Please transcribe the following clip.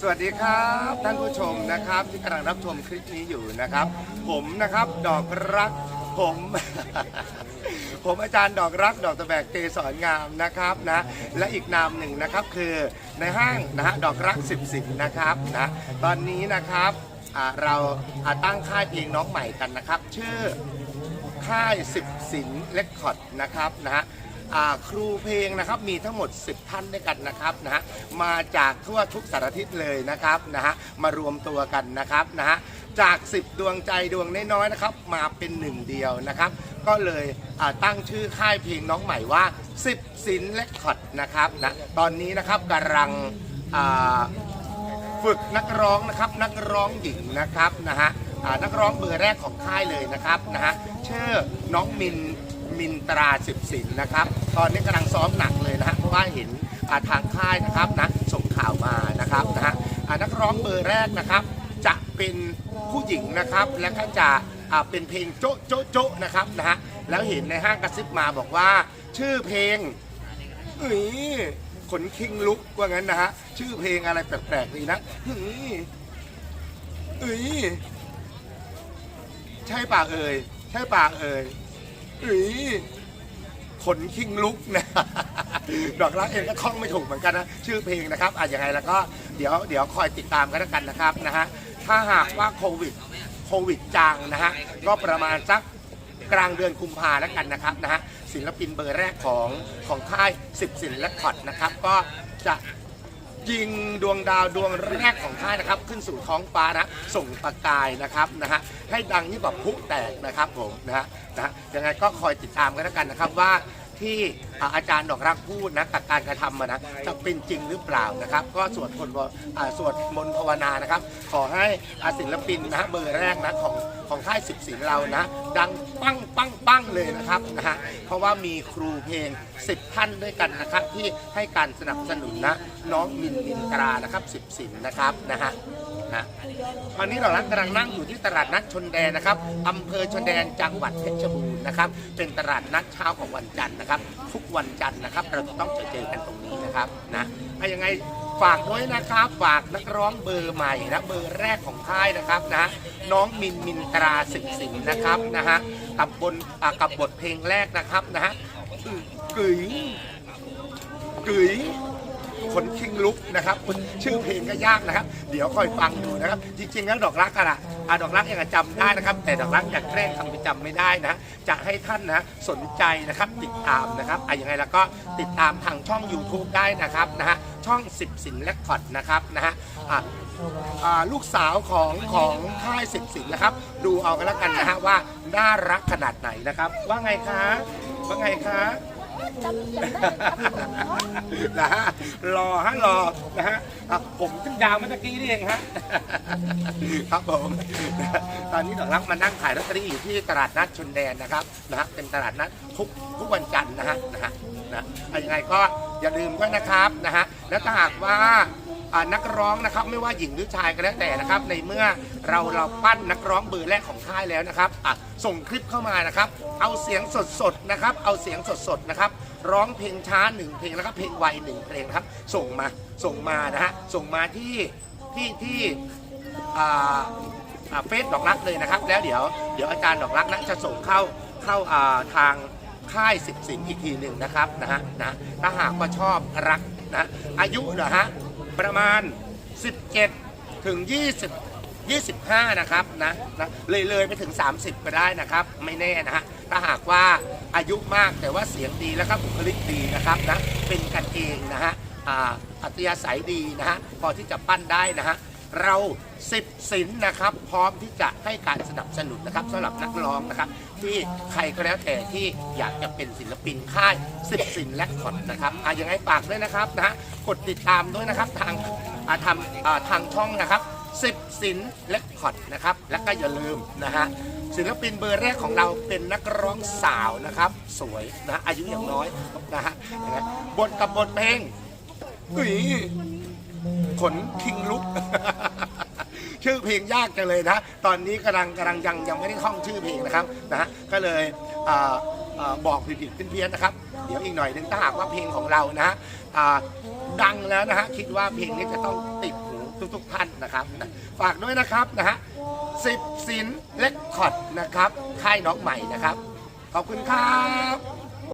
สวัสดีครับท่านผู้ชมนะครับที่กำลังรับชมคลิปนี้อยู่นะครับ ผมนะครับดอกรักผม ผมอาจารย์ดอกรักดอกตะแบกเกสรงามนะครับนะและอีกนามหนึ่งนะครับคือในห้างนะฮะดอกรักสิบสิบนะครับนะตอนนี้นะครับอ่าเราอ่าตั้งค่ายเพลงน้องใหม่กันนะครับ ชื่อค่ายสิบศิลป์เลคคอร์ดนะครับนะฮะ ครูเพลงนะครับมีทั้งหมด 10 ท่านด้วยกันนะครับนะฮะมาจากทั่วทุกสารทิศเลยนะครับนะฮะมารวมตัวกันนะครับนะฮะจาก 10 ดวงใจดวงน้อยๆนะครับมาเป็นหนึ่งเดียวนะครับ ก็เลยตั้งชื่อค่ายเพลงน้องใหม่ว่า 10ศิลป์เลคคอดนะครับนะตอนนี้นะครับกำลังฝึกนักร้องนะครับนักร้องหญิงนะครับนะฮะนักร้องเบอร์แรกของค่ายเลยนะครับนะฮะชื่อน้องมิน มินตราสิบสินนะครับ ตอนนี้กำลังซ้อมหนักเลยนะฮะเพราะว่าเห็นทางค่ายนะครับนะส่งข่าวมานะครับนะฮะนักร้องเบอร์แรกนะครับ จะเป็นผู้หญิงนะครับ แล้วก็จะเป็นเพลงโจ๊ะโจ๊ะโจ๊ะนะครับนะฮะแล้วเห็นในห้างกระซิบมาบอกว่าชื่อเพลงเฮ้ยขนคิงลุกว่างั้นนะฮะชื่อเพลงอะไรแปลกๆดีนะเฮ้ยเอ้ยใช่ป่าเอ่ยใช่ป่าเอ่ย อ้ยขนคิงลุกนะ ดอกรักเองก็ท่องไม่ถูกเหมือนกันนะ ชื่อเพลงนะครับอะยังไงแล้วก็เดี๋ยวเดี๋ยวคอยติดตามกันแล้วกันนะครับนะฮะถ้าหากว่าโควิดโควิดจางนะฮะก็ประมาณสักกลางเดือนกุมภาแล้วกันนะครับนะฮะศิลปินเบอร์แรกของของค่าย10ศิลป์และคอดนะครับ ก็จะ ยิงดวงดาวดวงแรกของค่านะครับ ขึ้นสู่ท้องฟ้านะส่งประกายนะครับนะฮะให้ดังยิ่งกว่าพลุแตกนะครับผมนะฮะนะฮะยังไงก็คอยติดตามกันแล้วกันนะครับว่า ที่อาจารย์ดอกรักพูดนะกับการกระทำมานะจะเป็นจริงหรือเปล่านะครับ ก็สวดมนต์อ่าสวดมนต์ภาวนานะครับ ขอให้อาศิลปินนะเบอร์แรกนะของของค่ายสิบศิลป์เรานะ ดังปังปังปังเลยนะครับนะฮะเพราะว่ามีครูเพลง10ท่านด้วยกันนะครับ ที่ให้การสนับสนุนนะน้องมินมินตรานะครับสิบศิลป์นะครับนะฮะ นะตอนนี้เรากำลังนั่งอยู่ที่ตลาดนัดชนแดนนะครับอำเภอชนแดนจังหวัดเพชรบูรณ์นะครับ เป็นตลาดนัดเช้าของวันจันทร์นะครับ ทุกวันจันทร์นะครับ เราจะต้องเจอกันตรงนี้นะครับนะอะยังไงฝากด้วยนะครับฝากนักร้องเบอร์ใหม่นะเบอร์แรกของค่ายนะครับนะน้องมินมินตราสิบสิงห์นะครับนะฮะกับบนกับบทเพลงแรกนะครับนะฮะคือกึ๋ยกึ๋ย ขนคิงลุกนะครับชื่อเพลงก็ยากนะครับ เดี๋ยวคอยฟังดูนะครับ จริงๆแล้วดอกรักอะนะอะดอกรักยังจำได้นะครับ แต่ดอกรักอยากแกล้งทำไปจำไม่ได้นะ จะให้ท่านนะสนใจนะครับติดตามนะครับอะยังไงแล้วก็ติดตามทางช่อง YouTube ได้นะครับนะฮะช่อง10สินและคอร์ดนะครับนะฮะอะอ่าลูกสาวของของค่ายสิบสินนะครับ ดูเอากันแล้วกันนะฮะว่าน่ารักขนาดไหนนะครับ ว่าไงคะว่าไงคะ นะฮะรอฮะรอนะฮะอะผมจึงยาวเมื่อกี้นี่เองฮะ ครับผมนะฮะตอนนี้ดอกรักมานั่งขายลอตเตอรี่อยู่ที่ตลาดนัดชนแดนนะครับนะฮะเป็นตลาดนัดทุกทุกวันจันทร์นะฮะนะฮะนะอะยังไงก็อย่าลืมด้วยนะครับนะฮะแล้วถ้าหากว่า อ่านักร้องนะครับไม่ว่าหญิงหรือชายก็แล้วแต่นะครับในเมื่อเราเราปั้นนักร้องเบอร์แรกของค่ายแล้วนะครับอะส่งคลิปเข้ามานะครับ เอาเสียงสดๆนะครับ เอาเสียงสดๆนะครับ ร้องเพลงช้าหนึ่งเพลงแล้วก็เพลงไวหนึ่งเพลงครับ ส่งมาส่งมานะฮะส่งมาที่ที่ที่อ่าอ่าเฟซดอกรักเลยนะครับ แล้วเดี๋ยวเดี๋ยวอาจารย์ดอกรักนะจะส่งเข้าเข้าอ่าทางค่ายสิบสิงอีกทีหนึ่งนะครับนะฮะนะถ้าหากว่าชอบรักนะอายุเหรอฮะ ประมาณ 17 ถึง 20 25 นะครับนะนะเลยเลยไปถึง 30ก็ได้นะครับ ไม่แน่นะฮะถ้าหากว่าอายุมากแต่ว่าเสียงดีแล้วก็บุคลิกดีนะครับนะเป็นกันเองนะฮะอัตยาศัยดีนะฮะพอที่จะปั้นได้นะฮะ เราสิบศิลป์นะครับพร้อมที่จะให้การสนับสนุนนะครับสำหรับนักร้องนะครับ ที่ใครก็แล้วแต่ที่อยากจะเป็นศิลปินค่ายสิบศิลป์และคอดนะครับอะยังไงฝากด้วยนะครับนะกดติดตามด้วยนะครับทางอ่าทำอ่าทางช่องนะครับสิบศิลป์และคอดนะครับ แล้วก็อย่าลืมนะฮะศิลปินเบอร์แรกของเราเป็นนักร้องสาวนะครับ สวยนะอายุอย่างน้อยนะฮะนะฮะบทกับบทเพลงอุ้ย ขนคิงลุก ชื่อเพลงยากจังเลยนะ ตอนนี้กำลังกำลังยังยังไม่ได้ท่องชื่อเพลงนะครับนะฮะก็เลยอ่าอ่าบอกผิดๆเพี้ยนๆนะครับ เดี๋ยวอีกหน่อยหนึงถ้าหากว่าเพลงของเรานะฮะอ่าดังแล้วนะฮะคิดว่าเพลงนี้จะต้องติดหูทุกๆท่านนะครับนะฝากด้วยนะครับนะฮะสิบสินเล็กคอร์ดนะครับค่ายน้องใหม่นะครับ ขอบคุณครับ